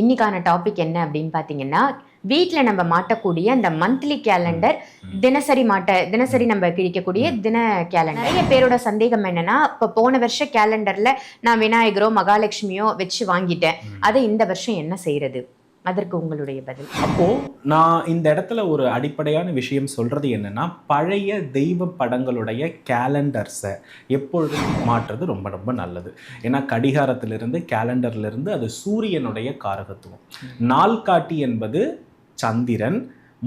இன்னைக்கான டாபிக் என்ன அப்படின்னு பார்த்தீங்கன்னா வீட்டில் நம்ம மாட்டக்கூடிய அந்த மந்த்லி கேலண்டர் தினசரி மாட்ட தினசரி நம்ம கிழிக்கக்கூடிய தின கேலண்டர் நிறைய பேரோட சந்தேகம் என்னன்னா இப்போ போன வருஷ கேலண்டர்ல நான் விநாயகரோ மகாலட்சுமியோ வச்சு வாங்கிட்டேன். அதை இந்த வருஷம் என்ன செய்யறது? அதற்கு உங்களுடைய பதில். அப்போ நான் இந்த இடத்துல ஒரு அடிப்படையான விஷயம் சொல்றது என்னன்னா பழைய தெய்வ படங்களுடைய கேலண்டர்ஸை எப்பொழுதும் மாற்றுறது ரொம்ப ரொம்ப நல்லது. ஏன்னா கடிகாரத்திலிருந்து கேலண்டர்லருந்து அது சூரியனுடைய காரகத்துவம். நாள்காட்டி என்பது சந்திரன்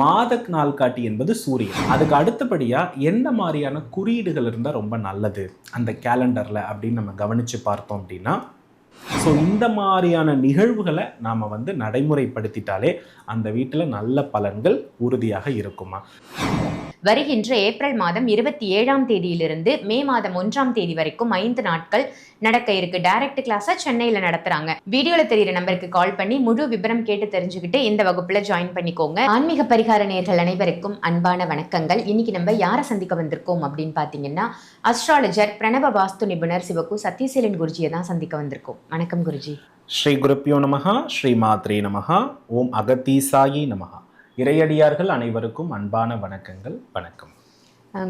மாத நாள்காட்டி என்பது சூரியன். அதுக்கு அடுத்தபடியாக என்ன மாதிரியான குறியீடுகள் இருந்தால் ரொம்ப நல்லது அந்த கேலண்டரில் அப்படின்னு நம்ம கவனித்து பார்த்தோம் அப்படின்னா ஸோ இந்த மாதிரியான நிகழ்வுகளை நாம் வந்து நடைமுறைப்படுத்திட்டாலே அந்த வீட்டில் நல்ல பலன்கள் உறுதியாக இருக்குமா? வருகின்ற ஏப்ரல் மாதம் இருபத்தி ஏழாம் தேதியிலிருந்து மே மாதம் ஒன்றாம் தேதி வரைக்கும் ஐந்து நாட்கள் நடக்க இருக்கு. டைரக்ட் கிளாஸா சென்னையில நடத்துறாங்க. வீடியோல தெரியுற நம்பருக்கு கால் பண்ணி முழு விபரம் கேட்டு தெரிஞ்சுக்கிட்டு இந்த வகுப்புல ஜாயின் பண்ணிக்கோங்க. ஆன்மீக பரிகார நேர்கள் அனைவருக்கும் அன்பான வணக்கங்கள். இன்னைக்கு நம்ம யாரை சந்திக்க வந்திருக்கோம் அப்படின்னு பாத்தீங்கன்னா அஸ்ட்ராலஜர் பிரணவ வாஸ்து நிபுணர் சிவகு சத்யசீலன் குருஜியை தான் சந்திக்க வந்திருக்கோம். வணக்கம் குருஜி. ஸ்ரீ குருப்பியோ நமகா ஸ்ரீ மாத்ரே நமஹா ஓம் அகத்தீசாயி நமகா இறையடியார்கள் அனைவருக்கும் அன்பான வணக்கங்கள். வணக்கம்.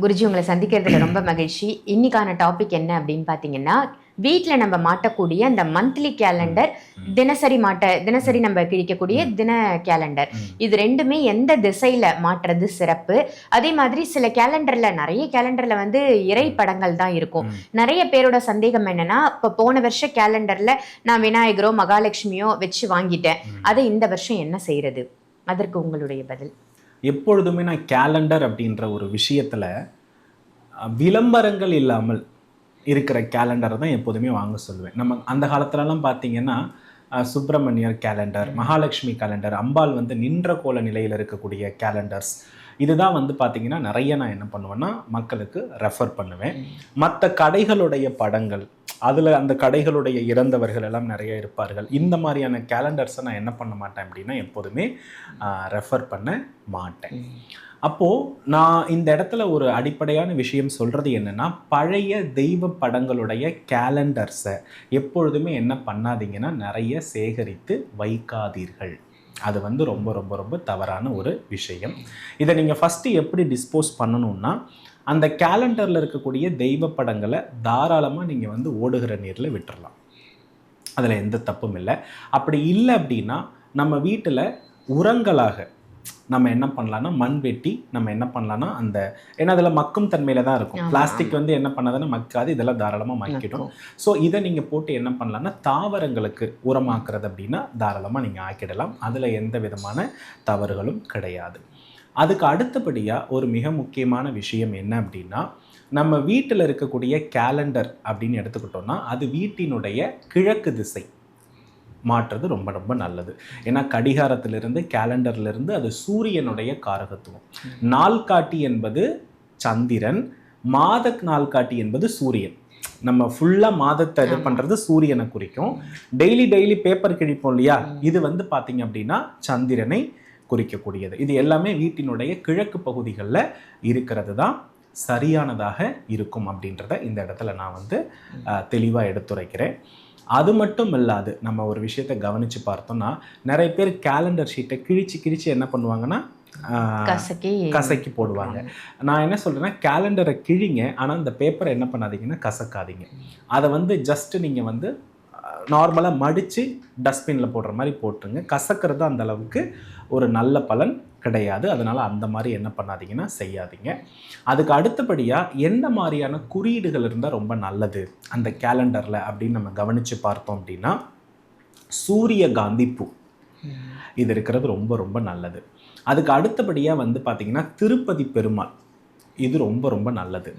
குருஜி உங்களை சந்திக்கிறதுல ரொம்ப மகிழ்ச்சி. இன்னைக்கான டாபிக் என்ன அப்படின்னு பார்த்தீங்கன்னா வீட்டில் நம்ம மாட்டக்கூடிய அந்த மந்த்லி கேலண்டர் தினசரி மாட்ட தினசரி நம்ம கிழிக்கக்கூடிய தின கேலண்டர். இது ரெண்டுமே எந்த திசையில மாற்றுறது சிறப்பு? அதே மாதிரி சில கேலண்டர்ல நிறைய கேலண்டர்ல வந்து இறை படங்கள் தான் இருக்கும். நிறைய பேரோட சந்தேகம் என்னன்னா இப்போ போன வருஷ கேலண்டர்ல நான் விநாயகரோ மகாலட்சுமியோ வச்சு வாங்கிட்டேன். அதை இந்த வருஷம் என்ன செய்யறது அதற்கு உங்களுடைய பதில். எப்பொழுதுமே நான் கேலண்டர் அப்படின்ற ஒரு விஷயத்தில் விளம்பரங்கள் இல்லாமல் இருக்கிற கேலண்டரை தான் எப்போதுமே வாங்க சொல்லுவேன். நம்ம அந்த காலத்துலலாம் பார்த்தீங்கன்னா சுப்பிரமணியர் கேலண்டர் மகாலட்சுமி கேலண்டர் அம்பாள் வந்து நின்ற கோல நிலையில் இருக்கக்கூடிய கேலண்டர்ஸ் இதுதான் வந்து பார்த்தீங்கன்னா நிறைய நான் என்ன பண்ணுவேன்னா மக்களுக்கு ரெஃபர் பண்ணுவேன். மற்ற கடைகளுடைய படங்கள் அதில் அந்த கடைகளுடைய இறந்தவர்கள் எல்லாம் நிறைய இருப்பார்கள். இந்த மாதிரியான கேலண்டர்ஸை நான் என்ன பண்ண மாட்டேன் அப்படின்னா எப்போதுமே ரெஃபர் பண்ண மாட்டேன். அப்போது நான் இந்த இடத்துல ஒரு அடிப்படையான விஷயம் சொல்கிறது என்னென்னா பழைய தெய்வ படங்களுடைய கேலண்டர்ஸை எப்பொழுதுமே என்ன பண்ணாதீங்கன்னா நிறைய சேகரித்து வைக்காதீர்கள். அது வந்து ரொம்ப ரொம்ப ரொம்ப தவறான ஒரு விஷயம். இதை நீங்கள் ஃபஸ்ட்டு எப்படி டிஸ்போஸ் பண்ணணும்னா அந்த கேலண்டரில் இருக்கக்கூடிய தெய்வ படங்களை தாராளமாக நீங்கள் வந்து ஓடுகிற நீரில் விட்டுறலாம். அதில் எந்த தப்பும் இல்லை. அப்படி இல்லை அப்படின்னா நம்ம வீட்டில் உரங்களாக நம்ம என்ன பண்ணலாம்னா மண் வெட்டி நம்ம என்ன பண்ணலாம்னா அந்த ஏன்னா அதில் மக்கும் தன்மையில தான் இருக்கும். பிளாஸ்டிக் வந்து என்ன பண்ணாதுன்னா மக்காது இதெல்லாம் தாராளமாக மக்கிடும். ஸோ இதை நீங்கள் போட்டு என்ன பண்ணலாம்னா தாவரங்களுக்கு உரமாக்குறது அப்படின்னா தாராளமாக நீங்கள் ஆக்கிடலாம். அதில் எந்த விதமான தவறுகளும் கிடையாது. அதுக்கு அடுத்தபடியாக ஒரு மிக முக்கியமான விஷயம் என்ன அப்படின்னா நம்ம வீட்டில் இருக்கக்கூடிய கேலண்டர் அப்படின்னு எடுத்துக்கிட்டோம்னா அது வீட்டினுடைய கிழக்கு திசை. மாற்றுறது ரொம்ப ரொம்ப நல்லது. ஏன்னா கடிகாரத்திலிருந்து கேலண்டர்லேருந்து அது சூரியனுடைய காரகத்துவம். நாள்காட்டி என்பது சந்திரன் மாத நாள்காட்டி என்பது சூரியன். நம்ம ஃபுல்லாக மாதத்தை இது. பண்ணுறது சூரியனை குறிக்கும். டெய்லி டெய்லி பேப்பர் கிழிப்போம் இல்லையா. இது வந்து பார்த்தீங்க அப்படின்னா சந்திரனை குறிக்கக்கூடியது. இது எல்லாமே வீட்டினுடைய கிழக்கு பகுதிகளில் இருக்கிறது தான் சரியானதாக இருக்கும் அப்படின்றத இந்த இடத்துல நான் வந்து தெளிவாக எடுத்துரைக்கிறேன். அது மட்டும் இல்லாது நம்ம ஒரு விஷயத்தை கவனித்து பார்த்தோம்னா நிறைய பேர் கேலண்டர் ஷீட்டை கிழிச்சு கிழிச்சு என்ன பண்ணுவாங்கன்னா கசக்கி கசக்கி போடுவாங்க. நான் என்ன சொல்கிறேன்னா கேலண்டரை கிழிங்க ஆனால் இந்த பேப்பரை என்ன பண்ணாதீங்கன்னா கசக்காதீங்க. அதை வந்து ஜஸ்ட் நீங்கள் வந்து நார்மலாக மடித்து டஸ்ட்பினில் போடுற மாதிரி போட்டுருங்க. கசக்கிறது அந்த அளவுக்கு ஒரு நல்ல பலன் கிடையாது. அதனால் அந்த மாதிரி என்ன பண்ணாதீங்கன்னா செய்யாதீங்க. அதுக்கு அடுத்தபடியாக என்ன மாதிரியான குறியீடுகள் இருந்தால் ரொம்ப நல்லது. அந்த கேலண்டரில் அப்படின்னு நம்ம கவனித்து பார்த்தோம் அப்படின்னா சூரிய காந்தி பூ. இது இருக்கிறது ரொம்ப ரொம்ப நல்லது. அதுக்கு அடுத்தபடியாக வந்து பார்த்திங்கன்னா திருப்பதி பெருமாள். இது ரொம்ப ரொம்ப நல்லது.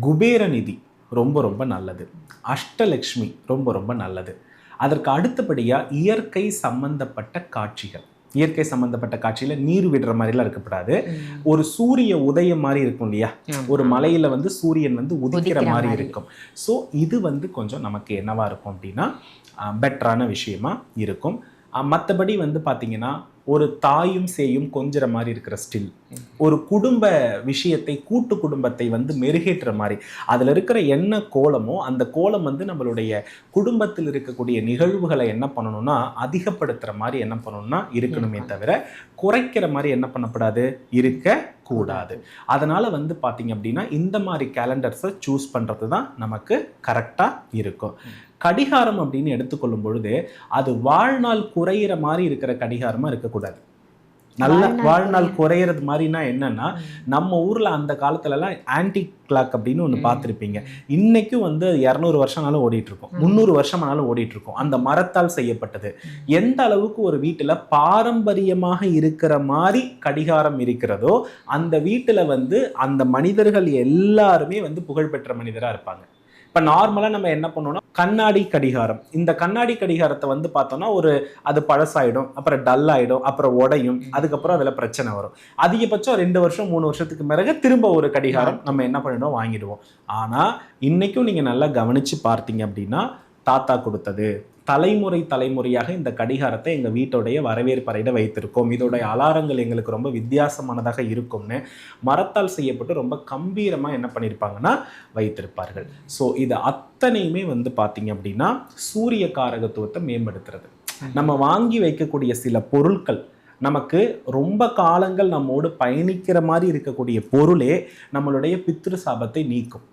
குபேர நிதி. ரொம்ப ரொம்ப நல்லது. அஷ்டலக்ஷ்மி ரொம்ப ரொம்ப நல்லது. அதற்கு அடுத்தபடியாக இயற்கை சம்பந்தப்பட்ட காட்சிகள். இயற்கை சம்பந்தப்பட்ட காட்சியில் நீர் விடுற மாதிரிலாம் இருக்கக்கூடாது. ஒரு சூரிய உதயம் மாதிரி இருக்கும் இல்லையா? ஒரு மலையில வந்து சூரியன் வந்து உதிக்கிற மாதிரி மாதிரி. இருக்கும். ஸோ இது வந்து கொஞ்சம் நமக்கு என்னவா இருக்கும் அப்படின்னா பெட்டரான விஷயமா இருக்கும். மற்றபடி வந்து பார்த்தீங்கன்னா ஒரு தாயும் சேயும் கொஞ்சிற மாதிரி இருக்கிற ஸ்டில் ஒரு குடும்ப விஷயத்தை கூட்டு குடும்பத்தை வந்து மெருகேற்றுற மாதிரி. அதில் இருக்கிற என்ன கோலமோ அந்த கோலம் வந்து நம்மளுடைய குடும்பத்தில் இருக்கக்கூடிய நிகழ்வுகளை என்ன பண்ணணும்னா அதிகப்படுத்துகிற மாதிரி என்ன பண்ணணும்னா இருக்கணுமே தவிர குறைக்கிற மாதிரி என்ன பண்ணக்கூடாது இருக்க கூடாது. அதனால் வந்து பார்த்தீங்க அப்படின்னா இந்த மாதிரி கேலண்டர்ஸை சூஸ் பண்ணுறது தான் நமக்கு கரெக்டாக இருக்கும். கடிகாரம் அப்படின்னு எடுத்துக்கொள்ளும் பொழுது அது வாழ்நாள் குறையிற மாதிரி இருக்கிற கடிகாரமாக இருக்கக்கூடாது. நல்ல வாழ்நாள் வாழ்நாள் குறையிற- குறையிறது மாதிரினா என்னன்னா நம்ம ஊர்ல அந்த காலத்துல எல்லாம் ஆன்டி கிளாக் அப்படின்னு ஒன்று. பார்த்துருப்பீங்க. இன்னைக்கும் வந்து இரநூறு வருஷம்னாலும் ஓடிட்டு இருக்கும். முந்நூறு வருஷமானாலும் ஓடிட்டு இருக்கும் அந்த மரத்தால் செய்யப்பட்டது. எந்த அளவுக்கு ஒரு வீட்டுல பாரம்பரியமாக இருக்கிற மாதிரி கடிகாரம் இருக்கிறதோ அந்த வீட்டுல வந்து அந்த மனிதர்கள் எல்லாருமே வந்து புகழ்பெற்ற மனிதரா இருப்பாங்க. இப்ப நார்மலா நம்ம என்ன பண்ணோம்னா கண்ணாடி கடிகாரம். இந்த கண்ணாடி கடிகாரத்தை வந்து பார்த்தோம்னா ஒரு அது பழசாயிடும் அப்புறம் டல் ஆயிடும் அப்புறம் உடையும் அதுக்கப்புறம் அதுல பிரச்சனை வரும். அதிகபட்சம் ரெண்டு வருஷம் மூணு வருஷத்துக்கு பிறகு திரும்ப ஒரு கடிகாரம் நம்ம என்ன பண்ணிடுவோம்? வாங்கிடுவோம். ஆனா இன்னைக்கும் நீங்க நல்லா கவனிச்சு பார்த்தீங்க அப்படின்னா தாத்தா கொடுத்தது தலைமுறை தலைமுறையாக இந்த கடிகாரத்தை எங்கள் வீட்டோடைய வரவேற்பறையில வைத்திருக்கோம். இதோடைய அலாரங்கள் எங்களுக்கு ரொம்ப வித்தியாசமானதாக இருக்கும்னு மரத்தால் செய்யப்பட்டு ரொம்ப கம்பீரமாக என்ன பண்ணியிருப்பாங்கன்னா வைத்திருப்பார்கள். ஸோ இது அத்தனையுமே வந்து பார்த்தீங்க அப்படின்னா சூரிய காரகத்துவத்தை மேம்படுத்துறது. நம்ம வாங்கி வைக்கக்கூடிய சில பொருட்கள் நமக்கு ரொம்ப காலங்கள் நம்மோடு பயணிக்கிற மாதிரி இருக்கக்கூடிய பொருளே நம்மளுடைய பித்ரு சாபத்தை நீக்கும்.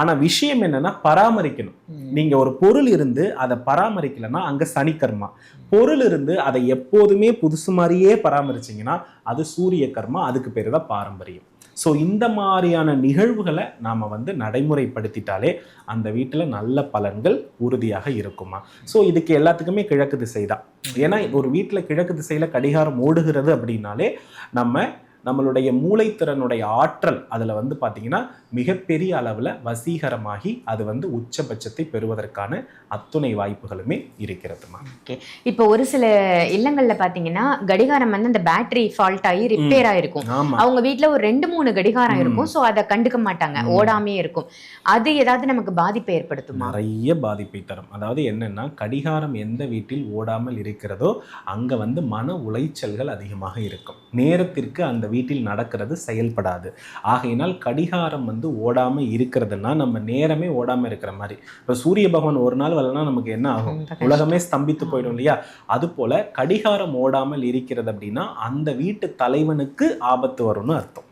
ஆனா விஷயம் என்னன்னா பராமரிக்கணும். நீங்க ஒரு பொருள் இருந்து அதை பராமரிக்கலைன்னா அங்க சனிக்கர்மா பொருள் இருந்து அதை எப்போதுமே புதுசு மாதிரியே பராமரிச்சீங்கன்னா அது சூரிய கர்மா அதுக்கு பேர் தான் பாரம்பரியம். ஸோ இந்த மாதிரியான நிகழ்வுகளை நாம் வந்து நடைமுறைப்படுத்திட்டாலே அந்த வீட்டில் நல்ல பலன்கள் உறுதியாக இருக்குமா. ஸோ இதுக்கு எல்லாத்துக்குமே கிழக்கு திசை தான். ஏன்னா ஒரு வீட்டில் கிழக்கு திசையில் கடிகாரம் ஓடுகிறது அப்படின்னாலே நம்ம நம்மளுடைய மூளைத்திறனுடைய ஆற்றல் அதில் வந்து பார்த்தீங்கன்னா மிகப்பெரிய அளவில் வசீகரமாகி அது வந்து உச்சபட்சத்தை பெறுவதற்கான அத்துணை வாய்ப்புகளுமே இருக்கிறதுமா இப்போ ஒரு சில இல்லங்கள்ல பாத்தீங்கன்னா கடிகாரம் வந்து அந்த பேட்டரி ஃபால்ட் ஆகி ரிப்பேர் ஆயிருக்கும். ஆமா. அவங்க வீட்ல ஒரு ரெண்டு மூணு கடிகாரம். இருக்கும். சோ அதை கண்டுக்க மாட்டாங்க. ஓடாமே இருக்கும். அது ஏதாவது நமக்கு பாதிப்பை ஏற்படுத்துமா? நிறைய பாதிப்பை தரும். அதாவது என்னன்னா கடிகாரம் எந்த வீட்டில் ஓடாமல் இருக்கிறதோ அங்க வந்து மன உளைச்சல்கள் அதிகமாக இருக்கும். நேரத்திற்கு அந்த வீட்டில் நடக்கிறது செயல்படாது. ஆகையினால் கடிகாரம் வந்து ஓடாம இருக்கிறதுனா நம்ம நேரமே ஓடாம இருக்கிற மாதிரி இப்ப சூரிய பகவான் ஒரு நாள் வரலன்னா நமக்கு என்ன ஆகும். உலகமே ஸ்தம்பித்து போயிடும் இல்லையா அது போல கடிகாரம் ஓடாமல் இருக்கிறது அப்படின்னா அந்த வீட்டு தலைவனுக்கு ஆபத்து வரும்னு அர்த்தம்.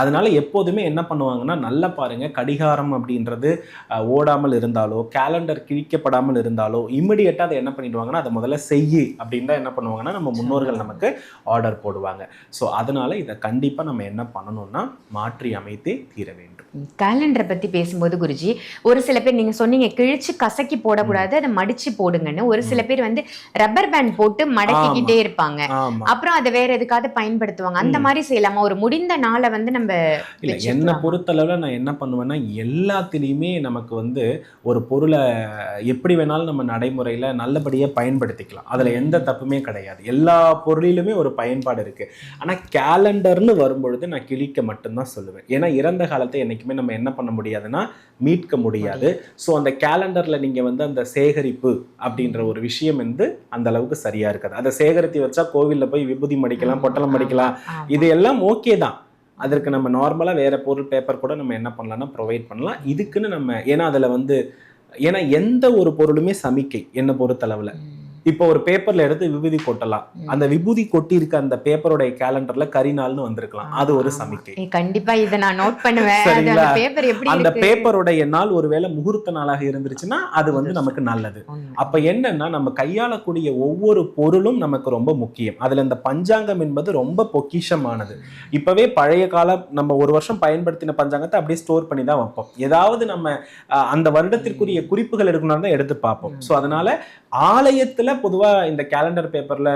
அதனால எப்போதுமே என்ன பண்ணுவாங்கன்னா நல்லா பாருங்க கடிகாரம் அப்படின்றது ஓடாமல் இருந்தாலோ கேலண்டர் கிழிக்கப்படாமல் இருந்தாலோ இமிடியேட்டாக அதை என்ன பண்ணிடுவாங்கன்னா அதை முதல்ல செய்யு அப்படின்னு தான் என்ன பண்ணுவாங்கன்னா நம்ம முன்னோர்கள் நமக்கு ஆர்டர் போடுவாங்க. ஸோ அதனால இதை கண்டிப்பாக நம்ம என்ன பண்ணணும்னா மாற்றி அமைத்தே தீர வேண்டும். கேலண்டரை பத்தி பேசும்போது குருஜி ஒரு சில பேர் நீங்க சொன்னீங்க கிழிச்சு கசக்கி போடக்கூடாது அதை மடிச்சு போடுங்கன்னு. ஒரு சில பேர் வந்து ரப்பர் பேண்ட் போட்டு மடக்கிக்கிட்டே இருப்பாங்க. அப்புறம் அதை வேற எதுக்காவது பயன்படுத்துவாங்க. அந்த. மாதிரி செய்யலாமா? ஒரு முடிந்த நாளை வந்து நம்ம இல்ல என்னை? பொறுத்தளவில் நான் என்ன பண்ணுவேன்னா எல்லாத்துலேயுமே நமக்கு வந்து ஒரு பொருளை எப்படி வேணாலும் நம்ம நடைமுறையில் நல்லபடியாக பயன்படுத்திக்கலாம். அதில் எந்த தப்புமே கிடையாது. எல்லா பொருளிலுமே ஒரு பயன்பாடு இருக்குது ஆனால் கேலண்டர்னு வரும்பொழுது நான் கிழிக்க மட்டும்தான் சொல்லுவேன். ஏன்னா இறந்த காலத்தை என்றைக்குமே நம்ம என்ன பண்ண முடியாதுன்னா மீட்க முடியாது. ஸோ அந்த கேலண்டரில் நீங்கள் வந்து அந்த சேகரிப்பு அப்படின்ற ஒரு விஷயம் வந்து அந்த அளவுக்கு சரியாக இருக்காது. அதை சேகரித்து வச்சா கோவிலில் போய் விபூதி மடிக்கலாம் பொட்டலம் மடிக்கலாம். இது எல்லாம் ஓகே தான். அதற்கு நம்ம நார்மலாக வேறு பொருள் பேப்பர் கூட நம்ம என்ன பண்ணலாம்னா ப்ரொவைட் பண்ணலாம். இதுக்குன்னு நம்ம ஏன்னா அதில் வந்து ஏன்னா எந்த ஒரு பொருளுமே சமிக்கை என்னை பொறுத்தளவில். இப்போ ஒரு பேப்பர்ல எடுத்து விபூதி கொட்டலாம். அந்த விபூதி கொட்டி இருக்க அந்த பேப்பருடைய கேலண்டர்ல கரிநாள்னு வந்திருக்கலாம். அது ஒரு. சமிக்கை. கண்டிப்பா இதை நான் நோட் பண்ணுவேன்? அந்த பேப்பருடைய நாள் ஒருவேளை முகூர்த்த நாளாக இருந்துருச்சுன்னா அது வந்து நமக்கு நல்லது. அப்ப என்னன்னா நம்ம கையாளக்கூடிய ஒவ்வொரு பொருளும் நமக்கு ரொம்ப முக்கியம். அதுல இந்த பஞ்சாங்கம் என்பது ரொம்ப பொக்கிஷமானது. இப்பவே பழைய கால நம்ம ஒரு வருஷம் பயன்படுத்தின பஞ்சாங்கத்தை அப்படியே ஸ்டோர் பண்ணி தான் வைப்போம். ஏதாவது நம்ம அந்த வருடத்திற்குரிய குறிப்புகள் எடுக்கணும் தான் எடுத்து பார்ப்போம். ஸோ அதனால ஆலயத்துல பொதுவா இந்த கேலண்டர் பேப்பர்ல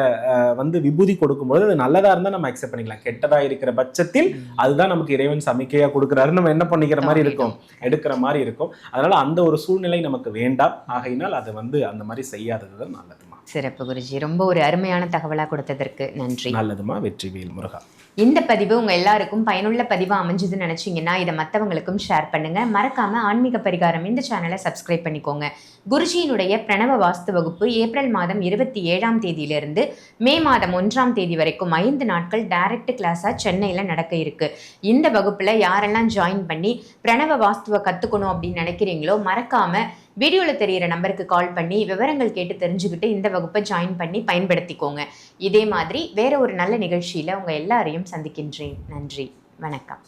வந்து விபூதி கொடுக்கும்போது அது நல்லதா இருந்தா நம்ம அக்செப்ட் பண்ணிக்கலாம். கெட்டதா இருக்கிற பட்சத்தில் அதுதான் நமக்கு இறைவன் சமிக்கையா கொடுக்குறாரு. நம்ம என்ன பண்ணிக்கிற மாதிரி இருக்கும்? எடுக்கிற மாதிரி இருக்கும். அதனால அந்த ஒரு சூழ்நிலை நமக்கு வேண்டாம். ஆகையினால் அதை வந்து அந்த மாதிரி செய்யாதது தான் நல்லதுமா சிறப்பு குருஜி. ரொம்ப ஒரு அருமையான தகவலா கொடுத்ததற்கு நன்றி. நல்லதுமா வெற்றிவேல் முருகா. இந்த பதிவு உங்க எல்லாருக்கும் பயனுள்ள பதிவா அமைஞ்சதுன்னு நினைச்சீங்கன்னா இதை மற்றவங்களுக்கும் ஷேர் பண்ணுங்க. மறக்காம ஆன்மீக பரிகாரம் இந்த சேனலை சப்ஸ்கிரைப் பண்ணிக்கோங்க. குருஜியினுடைய பிரணவ வாஸ்து வகுப்பு ஏப்ரல் மாதம் இருபத்தி ஏழாம் தேதியிலிருந்து மே மாதம் ஒன்றாம் தேதி வரைக்கும் ஐந்து நாட்கள் டைரக்ட் கிளாஸா சென்னையில நடக்க இருக்கு. இந்த வகுப்புல யாரெல்லாம் ஜாயின் பண்ணி பிரணவ வாஸ்துவை கத்துக்கணும் அப்படின்னு நினைக்கிறீங்களோ மறக்காம வீடியோவில் தெரியிற நம்பருக்கு கால் பண்ணி விவரங்கள் கேட்டு தெரிஞ்சுக்கிட்டு இந்த வகுப்பை ஜாயின் பண்ணி பயன்படுத்திக்கோங்க. இதே மாதிரி வேற ஒரு நல்ல நிகழ்ச்சியில் உங்கள் எல்லாரையும் சந்திக்கின்றேன். நன்றி. வணக்கம்.